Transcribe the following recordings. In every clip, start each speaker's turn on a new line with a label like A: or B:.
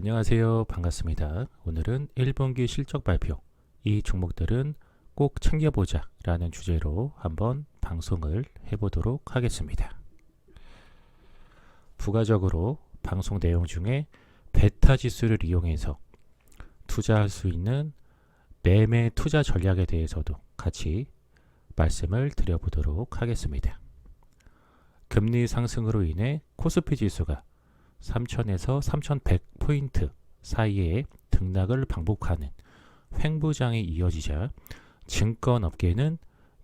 A: 안녕하세요. 반갑습니다. 오늘은 1분기 실적 발표. 이 종목들은 꼭 챙겨보자 라는 주제로 한번 방송을 해보도록 하겠습니다. 부가적으로 방송 내용 중에 베타 지수를 이용해서 투자할 수 있는 매매 투자 전략에 대해서도 같이 말씀을 드려보도록 하겠습니다. 금리 상승으로 인해 코스피 지수가 3000에서 3100 포인트 사이에 등락을 반복하는 횡보장이 이어지자 증권업계는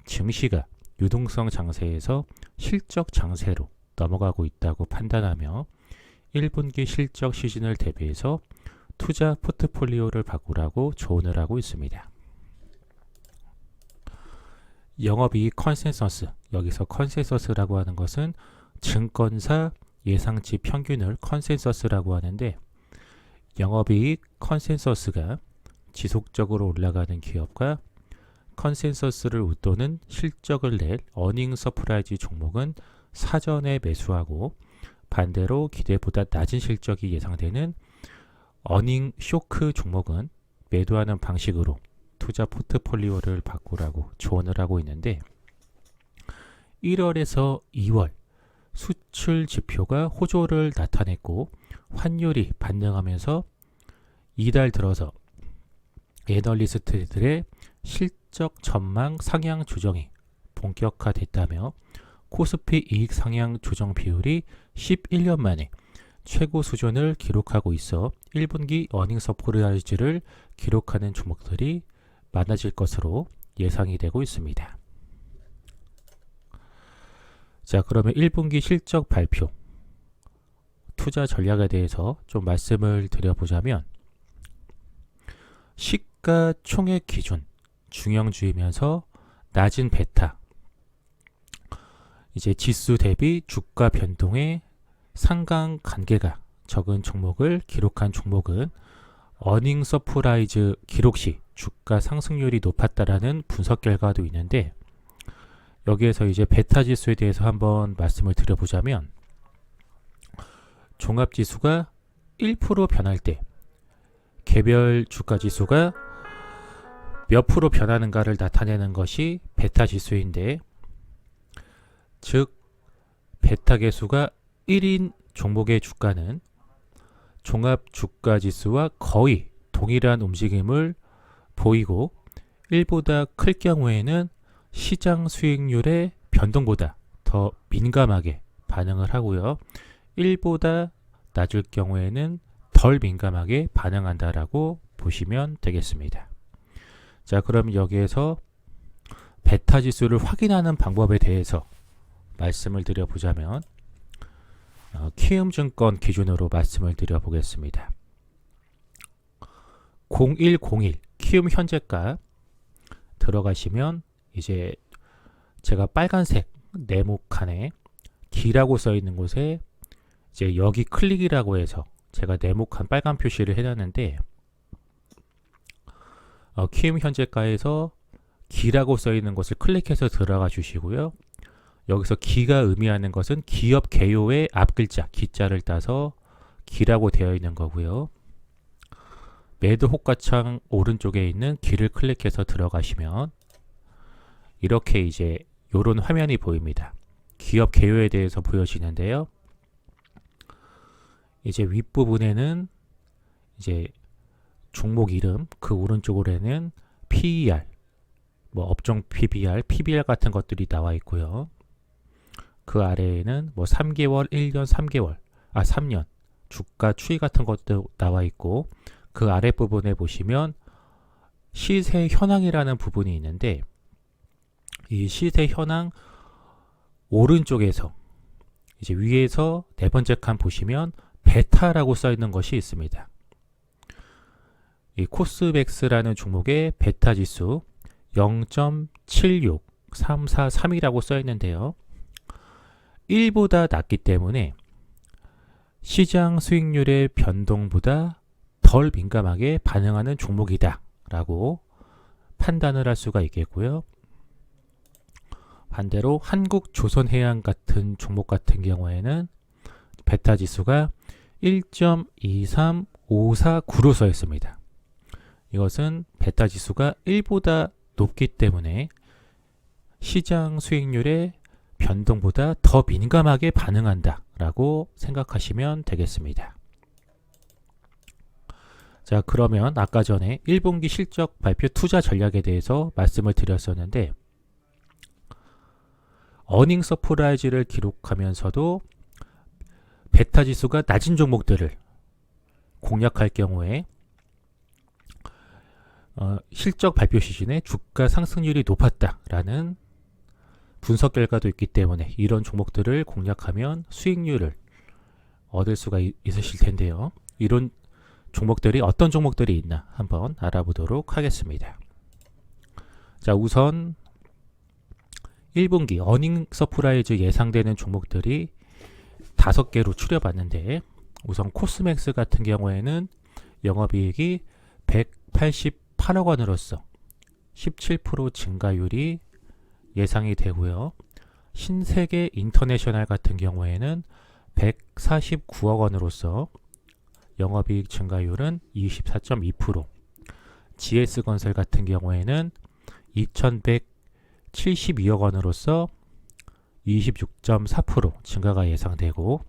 A: 증시가 유동성 장세에서 실적 장세로 넘어가고 있다고 판단하며 1분기 실적 시즌을 대비해서 투자 포트폴리오를 바꾸라고 조언을 하고 있습니다. 영업이익 컨센서스 여기서 컨센서스라고 하는 것은 증권사 예상치 평균을 컨센서스라고 하는데 영업이익 컨센서스가 지속적으로 올라가는 기업과 컨센서스를 웃도는 실적을 낼 어닝 서프라이즈 종목은 사전에 매수하고 반대로 기대보다 낮은 실적이 예상되는 어닝 쇼크 종목은 매도하는 방식으로 투자 포트폴리오를 바꾸라고 조언을 하고 있는데 1월에서 2월 수출 지표가 호조를 나타냈고 환율이 반등하면서 이달 들어서 애널리스트들의 실적 전망 상향 조정이 본격화됐다며 코스피 이익 상향 조정 비율이 11년 만에 최고 수준을 기록하고 있어 1분기 어닝 서프라이즈를 기록하는 종목들이 많아질 것으로 예상이 되고 있습니다. 자, 그러면 1분기 실적 발표. 투자 전략에 대해서 좀 말씀을 드려보자면 시가 총액 기준 중형주이면서 낮은 베타 이제 지수 대비 주가 변동의 상관 관계가 적은 종목을 기록한 종목은 어닝 서프라이즈 기록 시 주가 상승률이 높았다라는 분석 결과도 있는데 여기에서 이제 베타 지수에 대해서 한번 말씀을 드려보자면 종합 지수가 1% 변할 때 개별 주가 지수가 몇 프로 변하는가를 나타내는 것이 베타 지수인데 즉 베타 개수가 1인 종목의 주가는 종합 주가 지수와 거의 동일한 움직임을 보이고 1보다 클 경우에는 시장 수익률의 변동보다 더 민감하게 반응을 하고요. 1보다 낮을 경우에는 덜 민감하게 반응한다라고 보시면 되겠습니다. 자, 그럼 여기에서 베타 지수를 확인하는 방법에 대해서 말씀을 드려보자면 어, 키움증권 기준으로 말씀을 드려보겠습니다. 0101 키움 현재가 들어가시면 이제 제가 빨간색 네모 칸에 기라고 써 있는 곳에 이제 여기 클릭이라고 해서 제가 네모 칸 빨간 표시를 해놨는데 어, 키움 현재가에서 기라고 써 있는 것을 클릭해서 들어가 주시고요. 여기서 기가 의미하는 것은 기업 개요의 앞 글자 기자를 따서 기라고 되어 있는 거고요. 매도 호가창 오른쪽에 있는 기를 클릭해서 들어가시면 이렇게 이제 요런 화면이 보입니다. 기업 개요에 대해서 보여지는데요. 이제 윗부분에는 이제 종목 이름, 그 오른쪽으로는 PER, 뭐 업종 PBR, PBR 같은 것들이 나와 있고요. 그 아래에는 뭐 3개월, 1년, 3개월, 아 3년 주가 추이 같은 것도 나와 있고 그 아랫 부분에 보시면 시세 현황이라는 부분이 있는데 이 시세 현황 오른쪽에서 이제 위에서 네 번째 칸 보시면 베타라고 써 있는 것이 있습니다. 이 코스백스라는 종목의 베타 지수 0.76343이라고 써 있는데요. 1보다 낮기 때문에 시장 수익률의 변동보다 덜 민감하게 반응하는 종목이다 라고 판단을 할 수가 있겠고요. 반대로 한국 조선해양 같은 종목 같은 경우에는 베타 지수가 549로 써 있습니다. 이것은 베타 지수가 1보다 높기 때문에 시장 수익률의 변동보다 더 민감하게 반응한다 라고 생각하시면 되겠습니다. 자, 그러면 아까 전에 1분기 실적 발표 투자 전략에 대해서 말씀을 드렸었는데 어닝 서프라이즈를 기록하면서도 베타 지수가 낮은 종목들을 공략할 경우에 어, 실적 발표 시즌에 주가 상승률이 높았다라는 분석 결과도 있기 때문에 이런 종목들을 공략하면 수익률을 얻을 수가 있, 있으실 텐데요. 이런 종목들이 어떤 종목들이 있나 한번 알아보도록 하겠습니다. 자, 우선 1분기 어닝 서프라이즈 예상되는 종목들이 다섯 개로 추려봤는데 우선 코스맥스 같은 경우에는 영업이익이 188억 원으로서 17% 증가율이 예상이 되고요. 신세계 인터내셔널 같은 경우에는 149억 원으로서 영업이익 증가율은 24.2%, GS건설 같은 경우에는 2172억 원으로서 26.4% 증가가 예상되고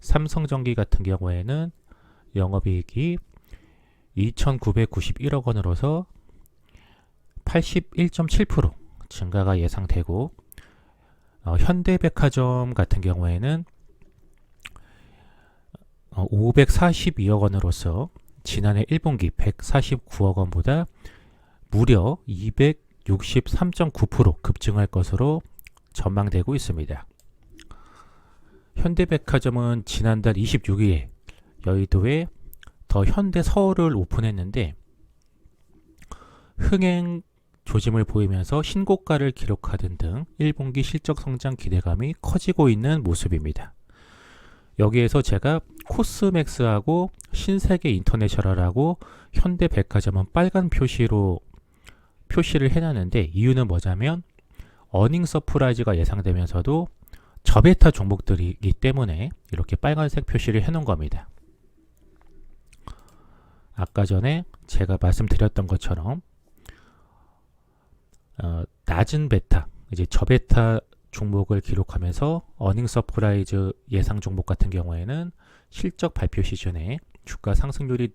A: 삼성전기 같은 경우에는 영업이익이 2,991억 원으로서 81.7% 증가가 예상되고 어, 현대백화점 같은 경우에는 어, 542억 원으로서 지난해 1분기 149억 원보다 무려 263.9% 급증할 것으로 전망되고 있습니다. 현대백화점은 지난달 26일에 여의도에 더 현대 서울을 오픈했는데 흥행 조짐을 보이면서 신고가를 기록하던 등 1분기 실적 성장 기대감이 커지고 있는 모습입니다. 여기에서 제가 코스맥스하고 신세계 인터내셔널하고 현대백화점은 빨간 표시로 표시를 해놨는데 이유는 뭐냐면 어닝 서프라이즈가 예상되면서도 저베타 종목들이기 때문에 이렇게 빨간색 표시를 해놓은 겁니다. 아까 전에 제가 말씀드렸던 것처럼 어, 낮은 베타, 이제 저베타 종목을 기록하면서 어닝 서프라이즈 예상 종목 같은 경우에는 실적 발표 시즌에 주가 상승률이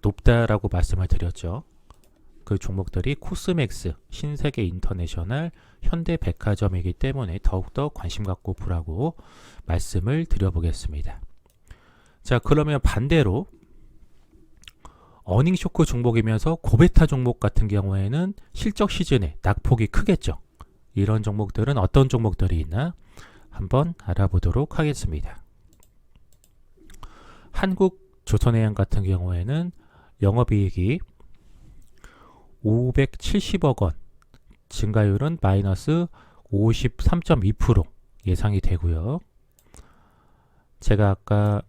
A: 높다라고 말씀을 드렸죠. 그 종목들이 코스맥스, 신세계 인터내셔널, 현대백화점이기 때문에 더욱더 관심 갖고 보라고 말씀을 드려보겠습니다. 자, 그러면 반대로 어닝 쇼크 종목이면서 고베타 종목 같은 경우에는 실적 시즌에 낙폭이 크겠죠. 이런 종목들은 어떤 종목들이 있나 한번 알아보도록 하겠습니다. 한국 조선해양 같은 경우에는 영업이익이 570억 원, 증가율은 마이너스 53.2% 예상이 되고요. 제가 아까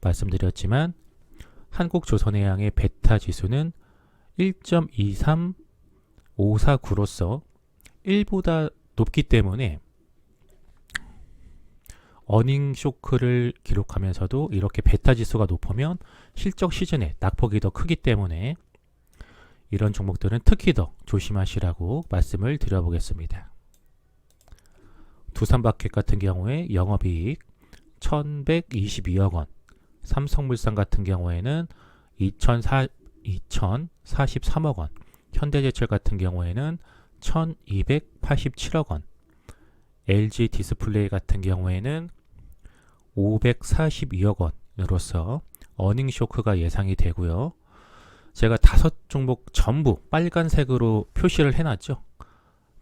A: 말씀드렸지만 한국조선해양의 베타 지수는 1.23549로서 1보다 높기 때문에 어닝 쇼크를 기록하면서도 이렇게 베타 지수가 높으면 실적 시즌에 낙폭이 더 크기 때문에 이런 종목들은 특히 더 조심하시라고 말씀을 드려보겠습니다. 두산바켓 같은 경우에 영업이익 1122억 원, 삼성물산 같은 경우에는 2004, 2043억 원, 현대제철 같은 경우에는 1287억 원, LG 디스플레이 같은 경우에는 542억 원으로서 어닝 쇼크가 예상이 되고요. 제가 다섯 종목 전부 빨간색으로 표시를 해놨죠.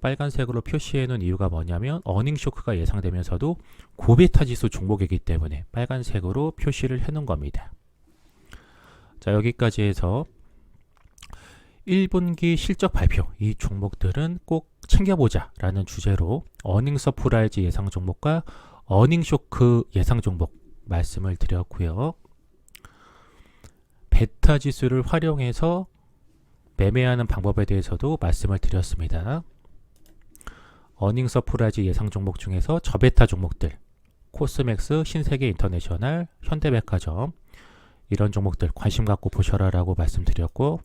A: 빨간색으로 표시해 놓은 이유가 뭐냐면 어닝 쇼크가 예상되면서도 고베타 지수 종목이기 때문에 빨간색으로 표시를 해 놓은 겁니다. 자, 여기까지 해서 1분기 실적 발표 이 종목들은 꼭 챙겨보자 라는 주제로 어닝 서프라이즈 예상 종목과 어닝 쇼크 예상 종목 말씀을 드렸고요. 베타 지수를 활용해서 매매하는 방법에 대해서도 말씀을 드렸습니다. 어닝 서프라이즈 예상 종목 중에서 저베타 종목들 코스맥스, 신세계 인터내셔널, 현대백화점 이런 종목들 관심 갖고 보셔라 라고 말씀드렸고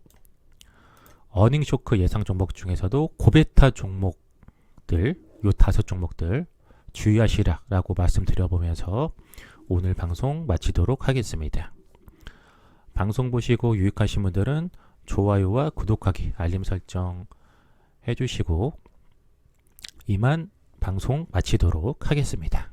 A: 어닝 쇼크 예상 종목 중에서도 고베타 종목들 요 다섯 종목들 주의하시라 라고 말씀드려 보면서 오늘 방송 마치도록 하겠습니다. 방송 보시고 유익하신 분들은 좋아요와 구독하기 알림 설정 해주시고 이만 방송 마치도록 하겠습니다.